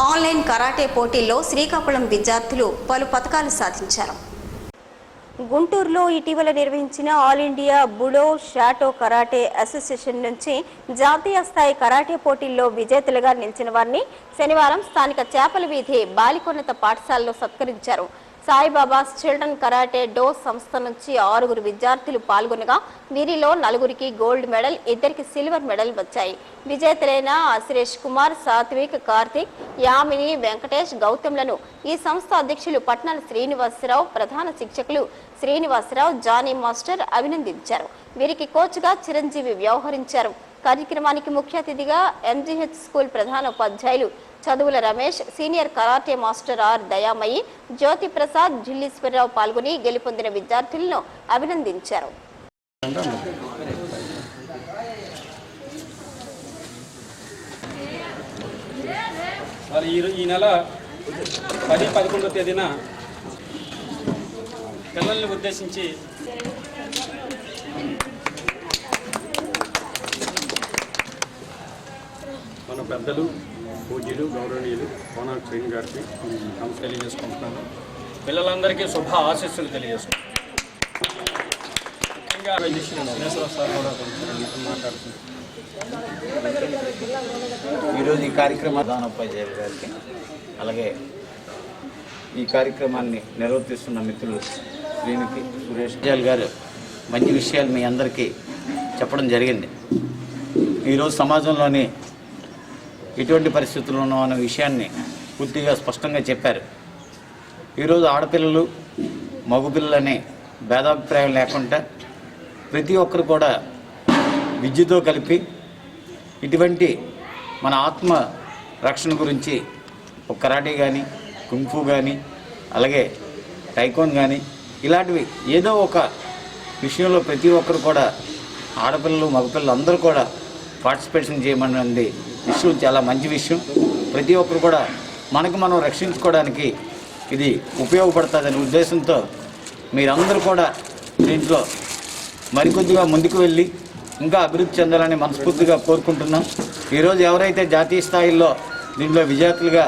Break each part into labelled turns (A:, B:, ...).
A: Online karate పోటీల్లో శ్రీకాకుళం విద్యార్థులు పలు పథకాలు సాధించారు. గుంటూరులో ఇటీవల నిర్వహించిన all India budo shoto karate association నుంచి జాతీయ స్థాయి కరాటే పోటీల్లో విజేతలుగా నిలిచిన వారిని శనివారం స్థానిక చేపల వీధి బాలికోన్నత పాఠశాలలో సత్కరించారు. సాయిబాబా చిల్డ్రన్ కరాటే డో సంస్థ నుంచి ఆరుగురు విద్యార్థులు పాల్గొనగా వీరిలో నలుగురికి గోల్డ్ మెడల్ ఇద్దరికి సిల్వర్ మెడల్ వచ్చాయి. విజేతలైన సురేష్ కుమార్ సాత్విక్ కార్తిక్ యామిని వెంకటేష్ గౌతమ్లను ఈ సంస్థ అధ్యక్షులు పట్నాల శ్రీనివాసరావు ప్రధాన శిక్షకులు శ్రీనివాసరావు జానీ మాస్టర్ అభినందించారు. వీరికి కోచ్గా చిరంజీవి వ్యవహరించారు. కార్యక్రమానికి ముఖ్య అతిథిగా ఎంజీహెచ్ స్కూల్ ప్రధాన ఉపాధ్యాయులు Chaduvula Ramesh senior karate master R Dayamayi Jyoti Prasad Jilleswararao పాల్గొని గెలుపొందిన విద్యార్థులను అభినందించారు.
B: ఈ నెల పది పదకొండో తేదీన పిల్లల్ని ఉద్దేశించి పెద్దలు పూజ్యులు గౌరవనీయులు కోనాల్ శ్రీని గారికి నమస్కారం తెలియజేసుకుంటున్నాను. పిల్లలందరికీ శుభ ఆశీస్సులు తెలియజేసుకుంటున్నాను. ముఖ్యంగా సార్ కూడా కొంచెం
C: ఈరోజు ఈ కార్యక్రమ ప్రధానోపాధ్యాయులు గారికి అలాగే ఈ కార్యక్రమాన్ని నిర్వర్తిస్తున్న మిత్రులు శ్రీనికి సురేష్ విజయాల్ గారు మంచి విషయాలు మీ అందరికీ చెప్పడం జరిగింది. ఈరోజు సమాజంలోని ఎటువంటి పరిస్థితుల్లో ఉన్నాం అనే విషయాన్ని పూర్తిగా స్పష్టంగా చెప్పారు. ఈరోజు ఆడపిల్లలు మగపిల్లలని భేదాభిప్రాయం లేకుండా ప్రతి ఒక్కరు కూడా విద్యతో కలిపి ఇటువంటి మన ఆత్మ రక్షణ గురించి ఒక కరాటే కానీ కుంఫు కానీ అలాగే టైకోన్ కానీ ఇలాంటివి ఏదో ఒక విషయంలో ప్రతి ఒక్కరు కూడా ఆడపిల్లలు మగపిల్లలు అందరూ కూడా పార్టిసిపేషన్ చేయమని విషయం చాలా మంచి విషయం. ప్రతి ఒక్కరు కూడా మనకు మనం రక్షించుకోవడానికి ఇది ఉపయోగపడుతుందనే ఉద్దేశంతో మీరందరూ కూడా దీంట్లో మరికొద్దిగా ముందుకు వెళ్ళి ఇంకా అభివృద్ధి చెందాలని మనస్ఫూర్తిగా కోరుకుంటున్నాం. ఈరోజు ఎవరైతే జాతీయ స్థాయిలో దీంట్లో విజేతలుగా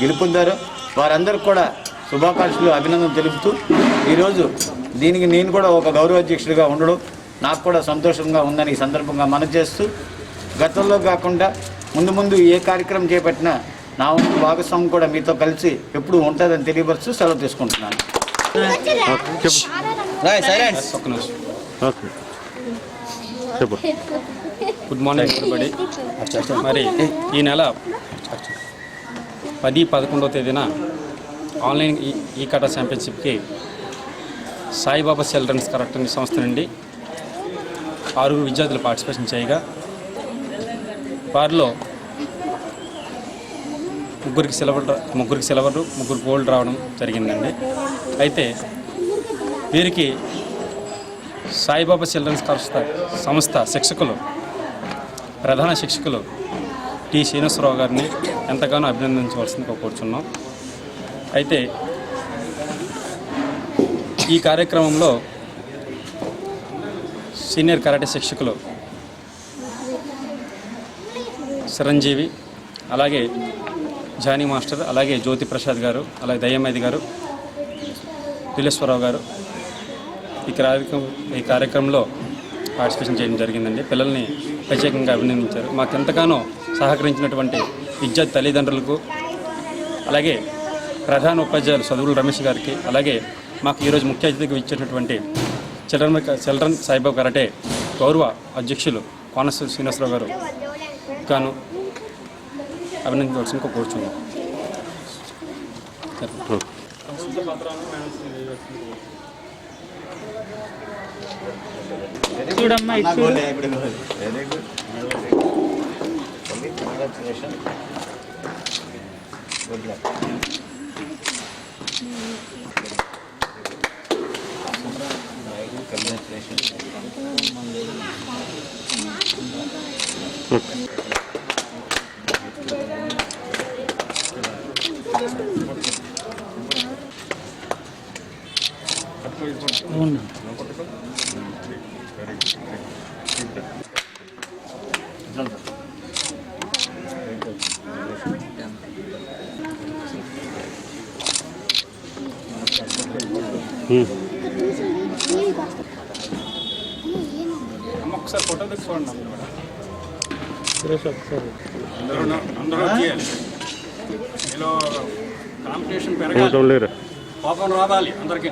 C: గెలుపొందారో వారందరూ కూడా శుభాకాంక్షలు అభినందన తెలుపుతూ ఈరోజు దీనికి నేను కూడా ఒక గౌరవాధ్యక్షుడిగా ఉండడం నాకు కూడా సంతోషంగా ఉందని ఈ సందర్భంగా మనం చేస్తూ గతంలో కాకుండా ముందు ముందు ఏ కార్యక్రమం చేపట్టినా నా వంతు భాగస్వామి కూడా మీతో కలిసి ఎప్పుడు ఉంటుందని తెలియపరుస్తూ సెలవు తీసుకుంటున్నాను.
B: ఒక్క నిమిషం. Good morning everybody. మరి ఈ నెల పది పదకొండవ తేదీన ఆన్లైన్ ఈ ఈ కటా ఛాంపియన్షిప్కి సాయిబాబా చిల్డ్రన్స్ కరెక్ట్ సంస్థ నుండి ఆరుగురు విద్యార్థులు పార్టిసిపేషన్ చేయగా వారిలో ముగ్గురికి సిలవర్ ముగ్గురికి సిల్వర్ ముగ్గురు గోల్డ్ రావడం జరిగిందండి. అయితే వీరికి సాయిబాబా చిల్డ్రన్స్ సంస్థ సంస్థ శిక్షకులు ప్రధాన శిక్షకులు టి శ్రీనివాసరావు గారిని ఎంతగానో అభినందించవలసిందిగా కోరుచున్నాం. అయితే ఈ కార్యక్రమంలో సీనియర్ కరాటే శిక్షకులు చిరంజీవి అలాగే జానీ మాస్టర్ అలాగే జ్యోతి ప్రసాద్ గారు అలాగే దయ్యమేది గారు దిలేశ్వరరావు గారు. ఈ కార్యక్రమం ఈ కార్యక్రమంలో పార్టిసిపేషన్ చేయడం జరిగిందండి. పిల్లల్ని ప్రత్యేకంగా అభినందించారు. మాకు ఎంతగానో సహకరించినటువంటి విద్యా తల్లిదండ్రులకు అలాగే ప్రధాన ఉపాధ్యాయులు చదువులు రమేష్ గారికి అలాగే మాకు ఈరోజు ముఖ్య అతిథిగా ఇచ్చేటటువంటి చిల్డ్రన్ చిల్డ్రన్ సాయిబాబు కరాటే గౌరవ అధ్యక్షులు కోనస శ్రీనివాసరావు గారు. గాను అభినందించవలసిందిగా కోరుచున్నాం
C: చూడమ్మా very good congratulation good luck congratulation
B: ఒకసారి ఫోటో తెచ్చుకోండి అందరూ అందరూ చేయాలి కాంపిటీషన్ పెరగాలి పాపం రావాలి అందరికీ.